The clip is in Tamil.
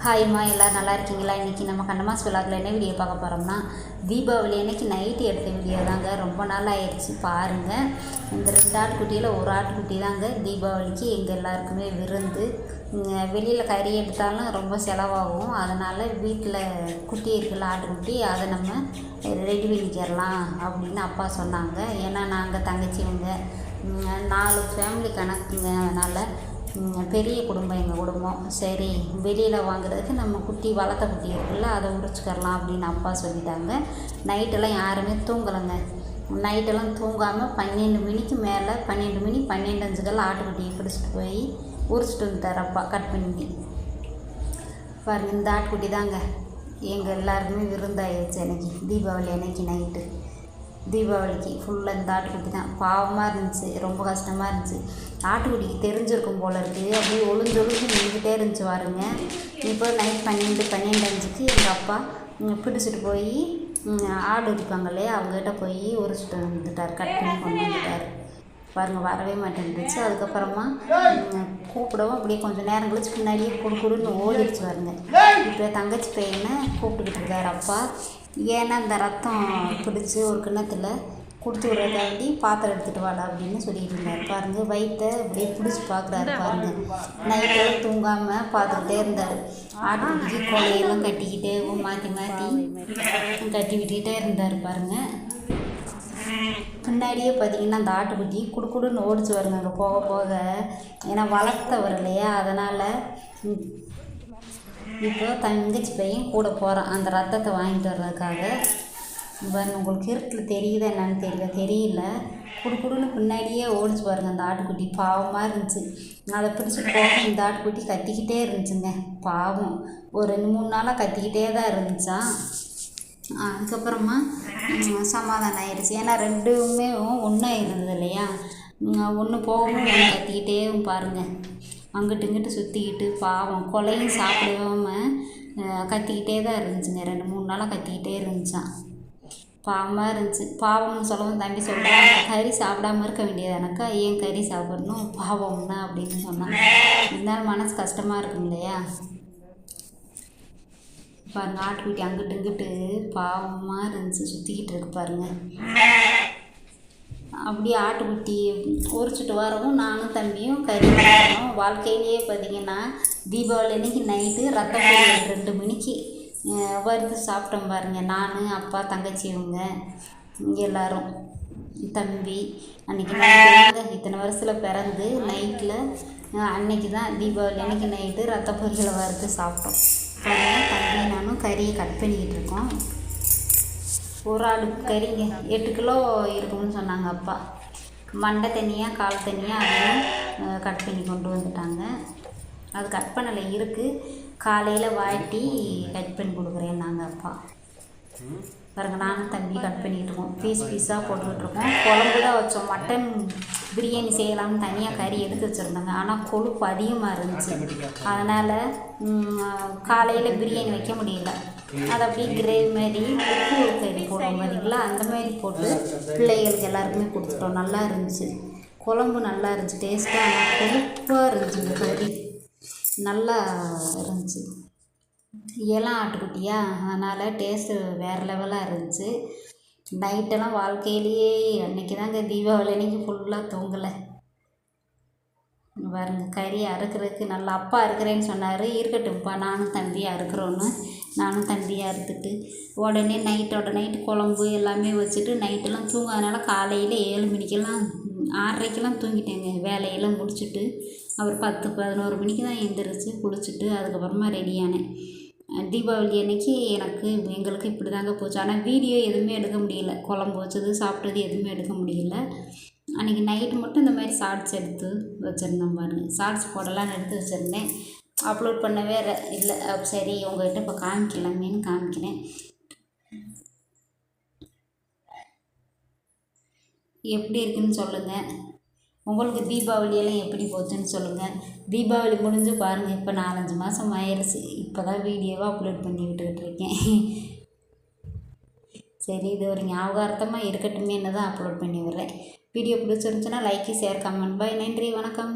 ஹாய்மா எல்லோரும் நல்லா இருக்கீங்களா? இன்றைக்கி நம்ம கண்டமாஸ் விழாக்கில் என்ன வீடியோ பார்க்க போகிறோம்னா தீபாவளி அன்னைக்கு நைட்டு எடுத்த வீடியோ தாங்க. ரொம்ப நாள் ஆயிடுச்சு பாருங்கள் இந்த ரெண்டு ஆட்டுக்குட்டியில் ஒரு ஆட்டுக்குட்டி தாங்க தீபாவளிக்கு எங்கள் எல்லாருக்குமே விருந்து. வெளியில் கறி எடுத்தாலும் ரொம்ப செலவாகும். அதனால் வீட்டில் குட்டி இருக்குல்ல ஆட்டுக்குட்டி அதை நம்ம ரெடி பண்ணிக்கிறலாம் அப்படின்னு அப்பா சொன்னாங்க. ஏன்னா நாங்கள் தங்கச்சிங்க. நாலு ஃபேமிலி கணக்குங்க அதனால் பெரிய குடும்பம் எங்கள் குடும்பம். சரி வெளியில் வாங்குறதுக்கு நம்ம குட்டி வளர்த்த குட்டி இருக்குல்ல அதை உரிச்சுக்கரலாம் அப்படின்னு அப்பா சொல்லிட்டாங்க. நைட்டெல்லாம் யாருமே தூங்கலைங்க. நைட்டெல்லாம் தூங்காமல் பன்னெண்டு மணிக்கு மேலே பன்னெண்டு மணி பன்னெண்டு அஞ்சுக்கெல்லாம் ஆட்டுக்குட்டியை பிடிச்சிட்டு போய் உரிச்சிட்டு வந்து அப்பா கட் பண்ணி பாருங்க இந்த ஆட்டுக்குட்டி தாங்க. எங்கள் எல்லாருக்குமே விருந்தாயிடுச்சு அன்னைக்கு தீபாவளி அன்னைக்கு நைட்டு தீபாவளிக்கு ஃபுல்லாக இந்த ஆட்டுக்குட்டி தான். பாவமாக இருந்துச்சு ரொம்ப கஷ்டமாக இருந்துச்சு. ஆட்டுக்குட்டிக்கு தெரிஞ்சிருக்கும் போல இருக்குது அப்படியே ஒளிஞ்சு ஒளிஞ்சு நின்றுக்கிட்டே இருந்துச்சு பாருங்க. இப்போ நைட் பன்னெண்டு பன்னெண்டு அஞ்சுக்கு எங்கள் அப்பா பிடிச்சிட்டு போய் ஆடு இருப்பாங்க இல்லையா அவங்ககிட்ட போய் உரிச்சிட்டு வந்துட்டார் கட் பண்ணி கொண்டு வந்துட்டார். பாருங்க வரவே மாட்டேன்ருச்சு அதுக்கப்புறமா கூப்பிடவும் அப்படியே கொஞ்சம் நேரம் கழிச்சு பின்னாடியே குடு குடுன்னு ஓடிடுச்சு பாருங்க. இப்போ தங்கச்சி பையனை கூப்பிட்டுக்கிட்டு இருக்காரு அப்பா. ஏன்னா இந்த ரத்தம் பிடிச்சி ஒரு கிண்ணத்தில் கொடுத்து விட்றதாண்டி பாத்திரம் எடுத்துகிட்டு வாடா அப்படின்னு சொல்லிட்டு இருந்தார். பாருங்க வயிற்றை அப்படியே பிடிச்சி பார்க்குறாரு பாருங்க. நைட்டெல்லாம் தூங்காமல் பார்த்துக்கிட்டே இருந்தார். ஆட்டுக்குட்டிக்கு கோழையெல்லாம் கட்டிக்கிட்டே மாற்றி மாற்றி கட்டி விட்டுக்கிட்டே இருந்தார் பாருங்க. பின்னாடியே பார்த்தீங்கன்னா அந்த ஆட்டுக்குட்டி குடுக்குடுன்னு ஓடிச்சு வருங்க அங்கே போக போக. ஏன்னா வளர்த்தவர் இல்லையா? அதனால் இப்போ தங்கச்சி பையன் கூட போகிறான் அந்த ரத்தத்தை வாங்கிட்டு வர்றதுக்காக. பாருங்க உங்களுக்கு இருட்டில் தெரியுதா என்னன்னு தெரியல. தெரியல. குடுக்குடுன்னு பின்னாடியே ஓடிச்சு பாருங்க. அந்த ஆட்டுக்குட்டி பாவமாக இருந்துச்சு. அதை பிடிச்சி போக இந்த ஆட்டுக்குட்டி கத்திக்கிட்டே இருந்துச்சுங்க. பாவம். ஒரு ரெண்டு மூணு நாளாக கத்திக்கிட்டே தான் இருந்துச்சான் அதுக்கப்புறமா சமாதானம் ஆயிடுச்சு. ஏன்னா ரெண்டுமே ஒன்றா இருந்தது இல்லையா? ஒன்று போகவும் ஒன்று கத்திக்கிட்டே பாருங்கள் அங்கிட்டு இங்கிட்டு சுற்றிக்கிட்டு பாவம். கொலையும் சாப்பிடாம கத்திக்கிட்டே தான் இருந்துச்சுங்க. ரெண்டு மூணு நாளாக கத்திக்கிட்டே இருந்துச்சான் பாவமாக இருந்துச்சு. பாவம்னு சொல்லவும் தம்பி சொல்கிறான் கறி சாப்பிடாம இருக்க வேண்டியது எனக்கா? ஏன் கறி சாப்பிடணும்? பாவம்னா? அப்படின்னு சொன்னான் இருந்தாலும் மனசு கஷ்டமாக இருக்கும் இல்லையா? பாருங்க ஆட்டுக்குட்டி அங்கிட்டு இங்கிட்டு பாவமாக இருந்துச்சு. சுற்றிக்கிட்டு இருக்கு பாருங்க. அப்படியே ஆட்டுக்குட்டி உரிச்சிட்டு வரவும் நானும் தம்பியும் கறி வாங்கினோம் வாழ்க்கையிலேயே பார்த்தீங்கன்னா தீபாவளி அன்றைக்கி நைட்டு ரத்த பொரியல் ரெண்டு மணிக்கு வறுத்து சாப்பிட்டோம் பாருங்கள் நான் அப்பா தங்கச்சி இவங்க எல்லாரும். தம்பி அன்றைக்கி நைட்டு இத்தனை வருஷத்தில் பிறந்து நைட்டில் அன்னைக்கு தான் தீபாவளி அன்னைக்கு நைட்டு ரத்த பொரியலை வறுத்து சாப்பிட்டோம். தம்பி நானும் கறியை கட் பண்ணிக்கிட்டு இருக்கோம். ஒரு ஆளுக்கு கறிங்க. எட்டு கிலோ இருக்கும்னு சொன்னாங்க அப்பா. மண்டை தனியாக கால் தனியாக அதையும் கட் பண்ணி கொண்டு வந்துட்டாங்க. அது கட் பண்ணலை இருக்குது காலையில் வாட்டி கட் பண்ணி கொடுக்குறேன் நாங்கள் அப்பா. பாருங்க நானும் தம்பி கட் பண்ணிகிட்டு இருக்கோம். பீஸ் பீஸாக போட்டுக்கிட்டு இருக்கோம். குழம்பு தான் வச்சோம். மட்டன் பிரியாணி செய்யலாம்னு தனியாக கறி எடுத்து வச்சுருந்தாங்க. ஆனால் கொழுப்பு அதிகமாக இருந்துச்சு. அதனால் காலையில் பிரியாணி வைக்க முடியல. அது அப்படியே கிரேவி மாதிரி உப்பு கறி போடுவோம் பார்த்தீங்களா அந்த மாதிரி போட்டு பிள்ளைகளுக்கு எல்லாருக்குமே கொடுத்துட்டோம். நல்லா இருந்துச்சு. குழம்பு நல்லா இருந்துச்சு. டேஸ்ட்டாக ஆனால் கொழுப்பாக இருந்துச்சு இந்த கறி. நல்லா இருந்துச்சு. இளம் ஆட்டுக்குட்டியா? அதனால் டேஸ்ட்டு வேறு லெவலாக இருந்துச்சு. நைட்டெல்லாம் வாழ்க்கையிலேயே அன்றைக்கி தாங்க தீபாவளி. அன்னைக்கு ஃபுல்லாக தூங்கலை. பாருங்க கறி அறுக்கிறதுக்கு நல்லா அப்பா அறுக்கிறேன்னு சொன்னார். இருக்கட்டும்ப்பா நானும் தம்பி அறுக்கிறோன்னு நானும் தம்பியாக அறுத்துட்டு உடனே நைட்டோட நைட்டு குழம்பு எல்லாமே வச்சுட்டு நைட்டெல்லாம் தூங்காதனால காலையில் ஏழு மணிக்கெல்லாம் ஆறரைக்கெல்லாம் தூங்கிட்டேங்க. வேலையெல்லாம் முடிச்சுட்டு அப்புறம் பத்து பதினோரு மணிக்கு தான் எழுந்திரிச்சு குளிச்சுட்டு அதுக்கப்புறமா ரெடியானேன் தீபாவளி அன்னைக்கு எனக்கு எங்களுக்கு இப்படி தாங்க போச்சு. ஆனால் வீடியோ எதுவுமே எடுக்க முடியல. குழம்பு வச்சது சாப்பிட்டது எதுவுமே எடுக்க முடியல. அன்றைக்கி நைட்டு மட்டும் இந்த மாதிரி ஷார்ட்ஸ் எடுத்து வச்சுருந்தோம் பாருங்கள் ஷார்ட்ஸ் போடலான்னு எடுத்து வச்சுருந்தேன். அப்லோட் பண்ணவே இல்லை. சரி உங்கள்கிட்ட இப்போ காமிக்கலாமேன்னு காமிக்கிறேன். எப்படி இருக்குன்னு சொல்லுங்கள் உங்களுக்கு தீபாவளியெல்லாம் எப்படி போச்சுன்னு சொல்லுங்கள் தீபாவளி முடிஞ்சு பாருங்கள் இப்போ நாலஞ்சு மாதம் ஆயிடுச்சு இப்போ தான் வீடியோவாக அப்லோட் பண்ணி விட்டுக்கிட்டு இருக்கேன். சரி இது ஒரு ஞாபகார்த்தமாக இருக்கட்டுமேன்னு தான் அப்லோட் பண்ணி விடுறேன். வீடியோ பிடிச்சிருந்துச்சுன்னா லைக்கு ஷேர் கமெண்ட் பாய் நன்றி. வணக்கம்.